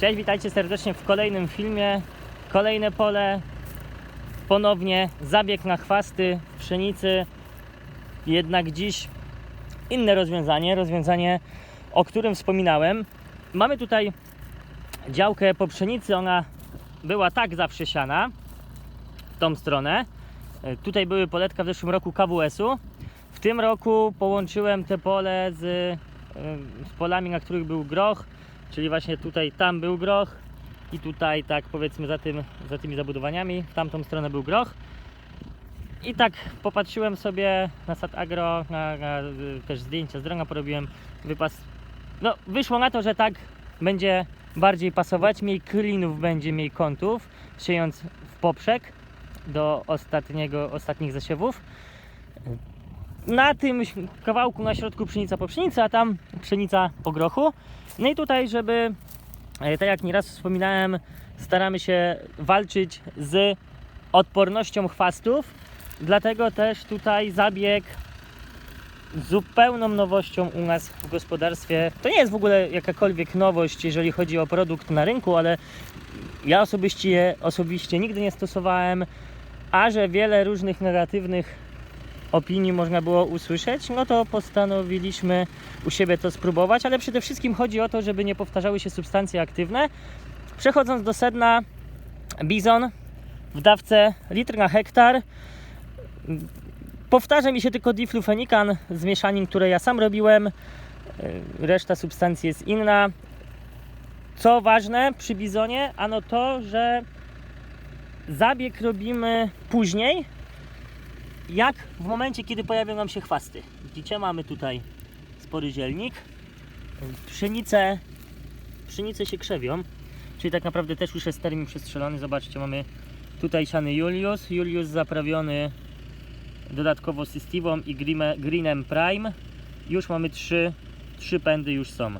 Cześć, witajcie serdecznie w kolejnym filmie. Kolejne pole, ponownie zabieg na chwasty w pszenicy. Jednak dziś inne rozwiązanie, rozwiązanie, o którym wspominałem. Mamy tutaj działkę po pszenicy, ona była tak zawsze siana w tą stronę. E, Tutaj były poletka w zeszłym roku KWS-u. W tym roku połączyłem te pole z, e, z polami, na których był groch, czyli właśnie tutaj tam był groch i tutaj tak powiedzmy za, tym, za tymi zabudowaniami, w tamtą stronę był groch. I tak popatrzyłem sobie na Sat Agro, na, na też zdjęcia z drona porobiłem, wypas. No, wyszło na to, że tak będzie bardziej pasować, mniej klinów będzie, mniej kątów, siejąc w poprzek do ostatniego, ostatnich zasiewów. Na tym kawałku na środku pszenica po pszenicy, a tam pszenica po grochu. No i tutaj, żeby, e, tak jak nieraz wspominałem, staramy się walczyć z odpornością chwastów. Dlatego też tutaj zabieg zupełną nowością u nas w gospodarstwie. To nie jest w ogóle jakakolwiek nowość, jeżeli chodzi o produkt na rynku, ale ja osobiście, osobiście nigdy nie stosowałem, a że wiele różnych negatywnych opinii można było usłyszeć, no to postanowiliśmy u siebie to spróbować, ale przede wszystkim chodzi o to, żeby nie powtarzały się substancje aktywne. Przechodząc do sedna, bizon w dawce litr na hektar. Powtarza mi się tylko diflufenikan z mieszanin, które ja sam robiłem. Reszta substancji jest inna. Co ważne przy bizonie, ano to, że zabieg robimy później, jak w momencie, kiedy pojawią nam się chwasty. Widzicie, mamy tutaj spory zielnik. Pszenice, pszenice się krzewią, czyli tak naprawdę też już jest termin przestrzelony. Zobaczcie, mamy tutaj siany Julius, Julius zaprawiony dodatkowo Systivą i Greenem Prime. Już mamy trzy, trzy pędy już są.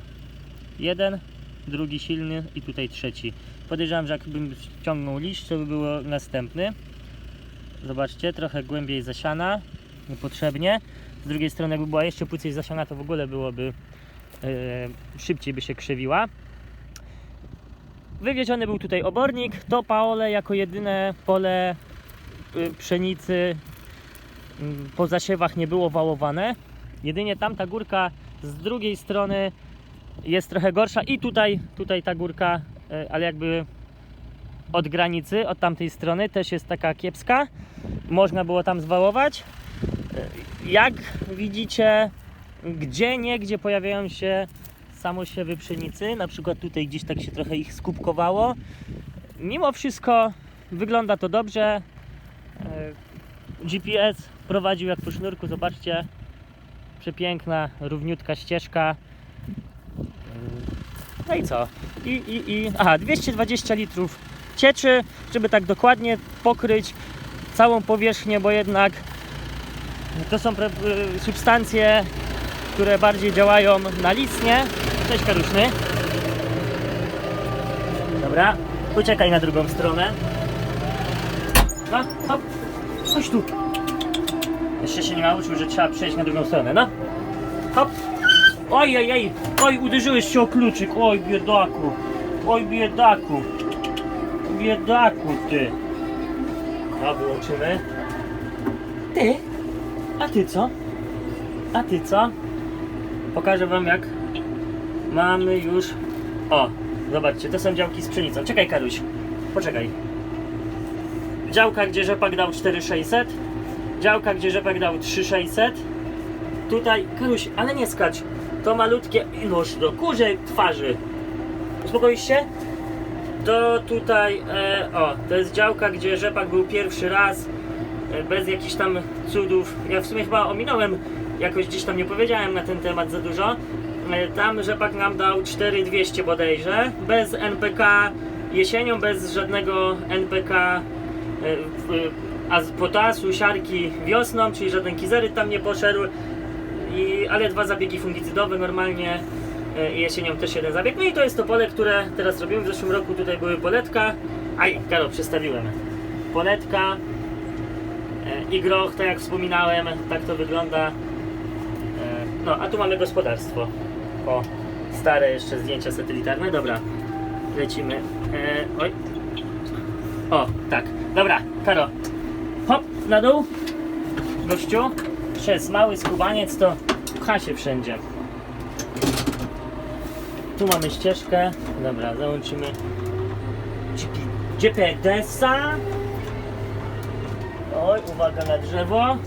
Jeden, drugi silny i tutaj trzeci. Podejrzewam, że jakbym ściągnął liść, to by było następny. Zobaczcie, trochę głębiej zasiana, niepotrzebnie. Z drugiej strony, jakby była jeszcze płycej zasiana, to w ogóle byłoby e, szybciej by się krzywiła. Wywieziony był tutaj obornik. To paole jako jedyne pole y, pszenicy mm, po zasiewach nie było wałowane. Jedynie tamta górka z drugiej strony jest trochę gorsza i tutaj, tutaj ta górka, e, ale jakby od granicy, od tamtej strony też jest taka kiepska. Można było tam zwałować. E, Jak widzicie, gdzie nie, gdzie pojawiają się samosiewy pszenicy, na przykład tutaj gdzieś tak się trochę ich skupkowało. Mimo wszystko wygląda to dobrze. E, GPS prowadził jak po sznurku, zobaczcie. Przepiękna, równiutka ścieżka. No i co? I, i, i. Aha, 220 litrów cieczy, żeby tak dokładnie pokryć całą powierzchnię, bo jednak to są y, substancje, które bardziej działają na listnie. Cześć Karuszny. Dobra, uciekaj na drugą stronę. No, hop, chodź tu. Jeszcze się nie nauczył, że trzeba przejść na drugą stronę, no. Hop. Oj, oj, oj, oj, uderzyłeś się o kluczyk, oj biedaku, oj biedaku, biedaku ty. No, wyłączymy. Ty? A ty co? A ty co? Pokażę wam jak mamy już... O, zobaczcie, to są działki z pszenicą. Czekaj Karuś, poczekaj. Działka, gdzie rzepak dał 4600, działka, gdzie rzepak dał 3600, tutaj, Karuś, ale nie skacz. To malutkie i nóż do kurzej twarzy. Uspokoisz się? To tutaj, e, o, to jest działka, gdzie rzepak był pierwszy raz, e, bez jakichś tam cudów. Ja w sumie chyba ominąłem, jakoś gdzieś tam nie powiedziałem na ten temat za dużo. E, tam rzepak nam dał 4200 bodajże, bez NPK jesienią, bez żadnego NPK e, z potasu, siarki wiosną, czyli żaden kizeryt tam nie poszedł. I, ale dwa zabiegi fungicydowe normalnie e, jesienią też jeden zabieg. No i to jest to pole, które teraz robimy. W zeszłym roku tutaj były poletka. Aj, Karo, przestawiłem. Poletka e, i groch, tak jak wspominałem, tak to wygląda. E, No, a tu mamy gospodarstwo. O, stare jeszcze zdjęcia satelitarne, dobra. lecimy. Oj. O, tak. Dobra, Karo. Hop, na dół. Gościu. Przez mały skubaniec to pcha się wszędzie. Tu mamy ścieżkę. Dobra, załączymy GPS-a. Oj, uwaga na drzewo.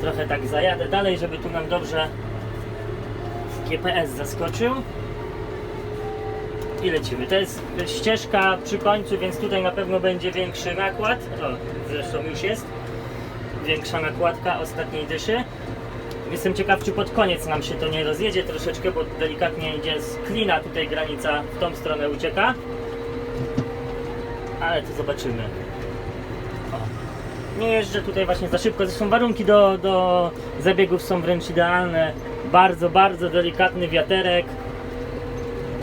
Trochę tak zajadę dalej, żeby tu nam dobrze GPS zaskoczył. I lecimy. To jest ścieżka przy końcu, więc tutaj na pewno będzie większy nakład. O, zresztą już jest. Większa nakładka ostatniej dyszy. Jestem ciekaw, czy pod koniec nam się to nie rozjedzie troszeczkę, bo delikatnie idzie z klina tutaj granica w tą stronę ucieka. Ale to zobaczymy. O. Nie jeżdżę tutaj właśnie za szybko. Zresztą warunki do, do zabiegów są wręcz idealne. Bardzo, bardzo delikatny wiaterek.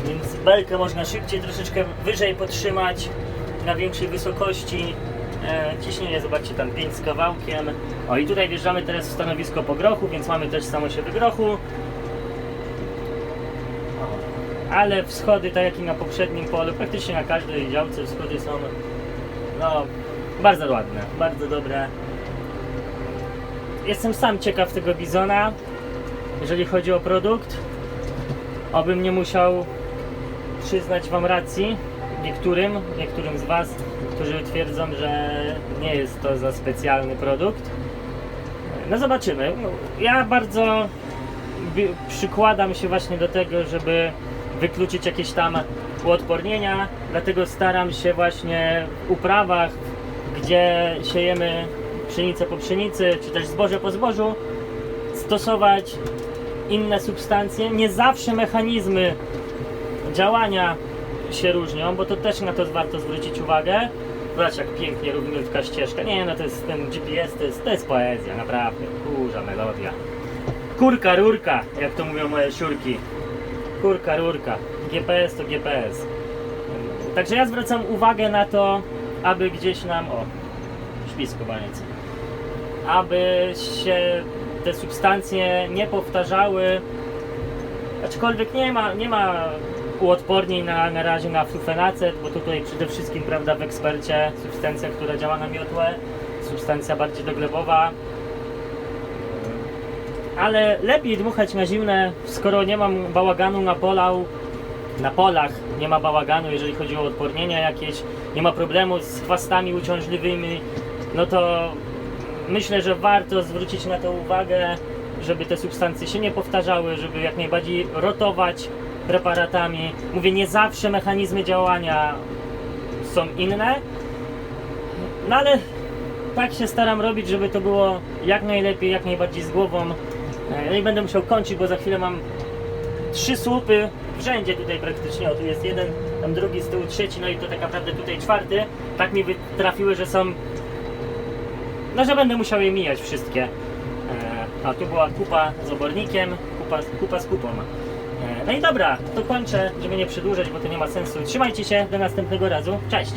Więc belkę można szybciej, troszeczkę wyżej podtrzymać na większej wysokości. E, ciśnienie, zobaczcie, tam 5 z kawałkiem. O i tutaj wjeżdżamy teraz w stanowisko po grochu, więc mamy też samo się wygrochu. O. Ale wschody, tak jak i na poprzednim polu, praktycznie na każdej działce wschody są no, bardzo ładne, bardzo dobre. Jestem sam ciekaw tego bizona, jeżeli chodzi o produkt. Obym nie musiał przyznać Wam racji, niektórym, niektórym z Was, którzy twierdzą, że nie jest to za specjalny produkt. No zobaczymy. Ja bardzo przykładam się właśnie do tego, żeby wykluczyć jakieś tam uodpornienia, dlatego staram się właśnie w uprawach, gdzie siejemy pszenicę po pszenicy, czy też zboże po zbożu, stosować inne substancje. Nie zawsze mechanizmy działania się różnią, bo to też na to warto zwrócić uwagę. Zobacz jak pięknie równiutka ścieżka. Nie no, to jest ten GPS, to jest, to jest poezja, naprawdę. Kurza melodia. Kurka, rurka, jak to mówią moje siurki. Kurka, rurka. GPS to GPS. Także ja zwracam uwagę na to, aby gdzieś nam... O, śpi skubaniec. Aby się te substancje nie powtarzały. Aczkolwiek nie ma, nie ma uodpornień na, na razie na flufenacet, bo tutaj przede wszystkim, prawda, w ekspercie substancja, która działa na miotłę, substancja bardziej doglebowa. Ale lepiej dmuchać na zimne, skoro nie mam bałaganu na polał, na polach nie ma bałaganu, jeżeli chodzi o odpornienia jakieś, nie ma problemu z chwastami uciążliwymi, no to myślę, że warto zwrócić na to uwagę, żeby te substancje się nie powtarzały, żeby jak najbardziej rotować preparatami. Mówię, nie zawsze mechanizmy działania są inne, no ale tak się staram robić, żeby to było jak najlepiej, jak najbardziej z głową. E, No i będę musiał kończyć, bo za chwilę mam trzy słupy w rzędzie tutaj praktycznie. O, tu jest jeden, tam drugi, z tyłu trzeci, no i to tak naprawdę tutaj czwarty. Tak mi trafiły, że są... No, że będę musiał je mijać wszystkie. E, A tu była kupa z obornikiem, kupa, kupa z kupą. E, No i dobra, to kończę, żeby nie przedłużać, bo to nie ma sensu. Trzymajcie się, do następnego razu. Cześć!